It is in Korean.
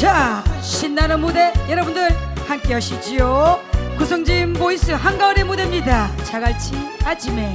자 신나는 무대 여러분들 함께 하시지요. 구성진 보이스 한가을의 무대입니다. 자갈치 아침에